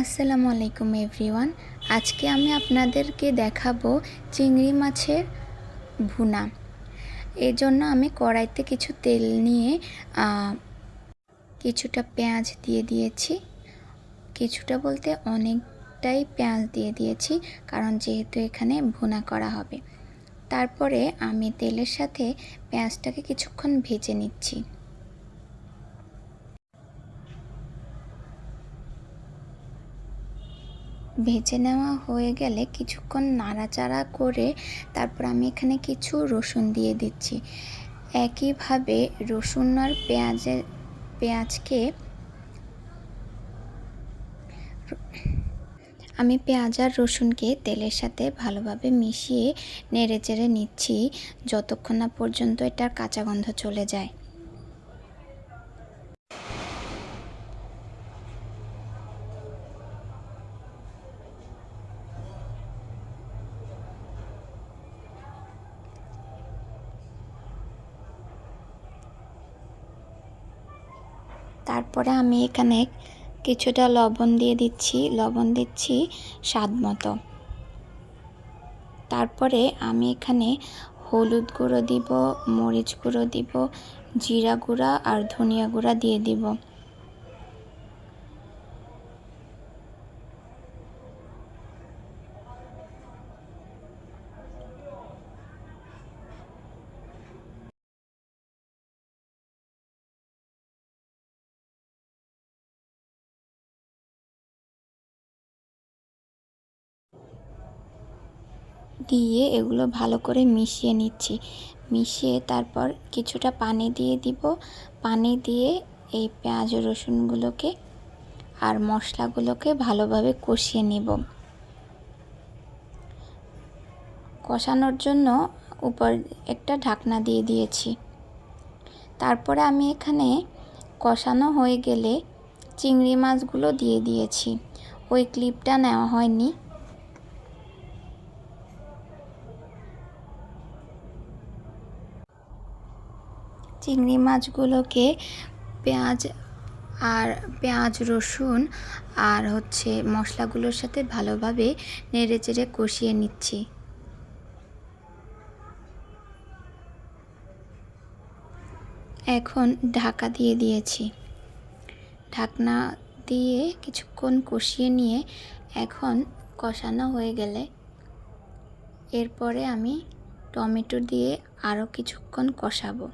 আসসালামু আলাইকুম এভরিওয়ান। আজকে আমি আপনাদেরকে দেখাবো চিংড়ি মাছের ভুনা। এর জন্য আমি কড়াইতে কিছু তেল নিয়ে কিছুটা পেঁয়াজ দিয়ে দিয়েছি। কিছুটা বলতে অনেকটাই পেঁয়াজ দিয়ে দিয়েছি, কারণ যেহেতু এখানে ভুনা করা হবে। তারপরে আমি তেলের সাথে পেঁয়াজটাকে কিছুক্ষণ ভেজে নিচ্ছি। ভেজে নেওয়া হয়ে গেলে কিছুক্ষণ নাড়াচাড়া করে তারপর আমি এখানে কিছু রসুন দিয়ে দিচ্ছি। একইভাবে রসুন আর পেঁয়াজের পেঁয়াজকে আমি পেঁয়াজ আর রসুনকে তেলের সাথে ভালোভাবে মিশিয়ে নেড়ে চেড়ে নিচ্ছি যতক্ষণ না পর্যন্ত এটার কাঁচা গন্ধ চলে যায়। তারপরে আমি এখানে কিছুটা লবণ দিয়ে দিচ্ছি, লবণ দিচ্ছি স্বাদ মতো। তারপরে আমি এখানে হলুদ গুঁড়ো দিব, মরিচ গুঁড়ো দিব, জিরা গুঁড়া আর ধনিয়া গুঁড়া দিয়ে দিব। দিয়ে এগুলো ভালো করে মিশিয়ে নিচ্ছি। মিশিয়ে তারপর কিছুটা পানি দিয়ে দিব। পানি দিয়ে এই পেঁয়াজ রসুনগুলোকে আর মশলাগুলোকে ভালোভাবে কষিয়ে নেব। কষানোর জন্য উপর একটা ঢাকনা দিয়ে দিয়েছি। তারপরে আমি এখানে কষানো হয়ে গেলে চিংড়ি মাছগুলো দিয়ে দিয়েছি। ওই ক্লিপটা নেওয়া হয়নি। চিংড়ি মাছগুলোকে পেঁয়াজ আর পেঁয়াজ রসুন আর হচ্ছে মশলাগুলোর সাথে ভালোভাবে নেড়ে চেড়ে কষিয়ে নিচ্ছি। এখন ঢাকা দিয়ে দিয়েছি। ঢাকনা দিয়ে কিছুক্ষণ কষিয়ে নিয়ে এখন কষানো হয়ে গেলে এরপরে আমি টমেটো দিয়ে আরও কিছুক্ষণ কষাবো।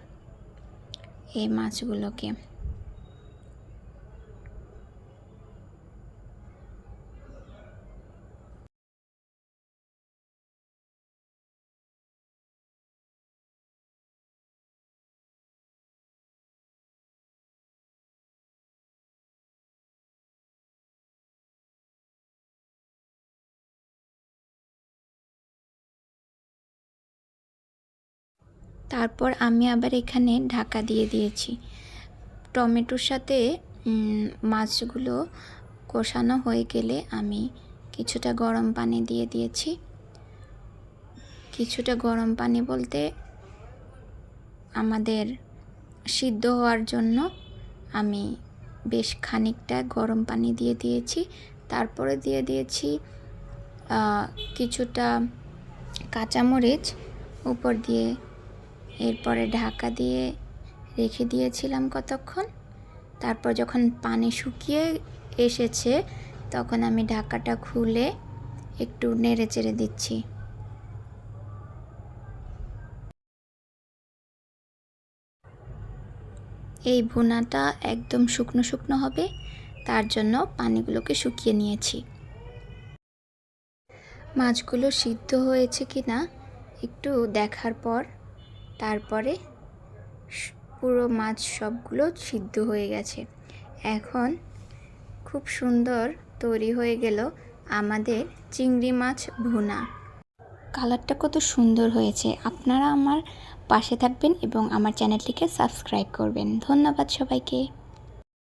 এই মাছগুলোকে। তারপর আমি আবার এখানে ঢাকা দিয়ে দিয়েছি। টমেটোর সাথে মাছগুলো কষানো হয়ে গেলে আমি কিছুটা গরম পানি দিয়ে দিয়েছি। কিছুটা গরম পানি বলতে আমাদের সিদ্ধ হওয়ার জন্য আমি বেশ খানিকটা গরম পানি দিয়ে দিয়েছি। তারপরে দিয়ে দিয়েছি কিছুটা কাঁচামরিচ উপর দিয়ে এরপরে ঢাকা দিয়ে রেখে দিয়েছিলাম কতক্ষণ। তারপর যখন পানি শুকিয়ে এসেছে, তখন আমি ঢাকাটা খুলে একটু নেড়ে চেড়ে দিচ্ছি। এই ভুনাটা একদম শুকনো শুকনো হবে, তার জন্য পানিগুলোকে শুকিয়ে নিয়েছি। মাছগুলো সিদ্ধ হয়েছে কি না একটু দেখার পর তারপরে পুরো মাছ সবগুলো সিদ্ধ হয়ে গেছে। এখন খুব সুন্দর তৈরি হয়ে গেল আমাদের চিংড়ি মাছ ভুনা। কালারটা কত সুন্দর হয়েছে। আপনারা আমার পাশে থাকবেন এবং আমার চ্যানেলটিকে সাবস্ক্রাইব করবেন। ধন্যবাদ সবাইকে।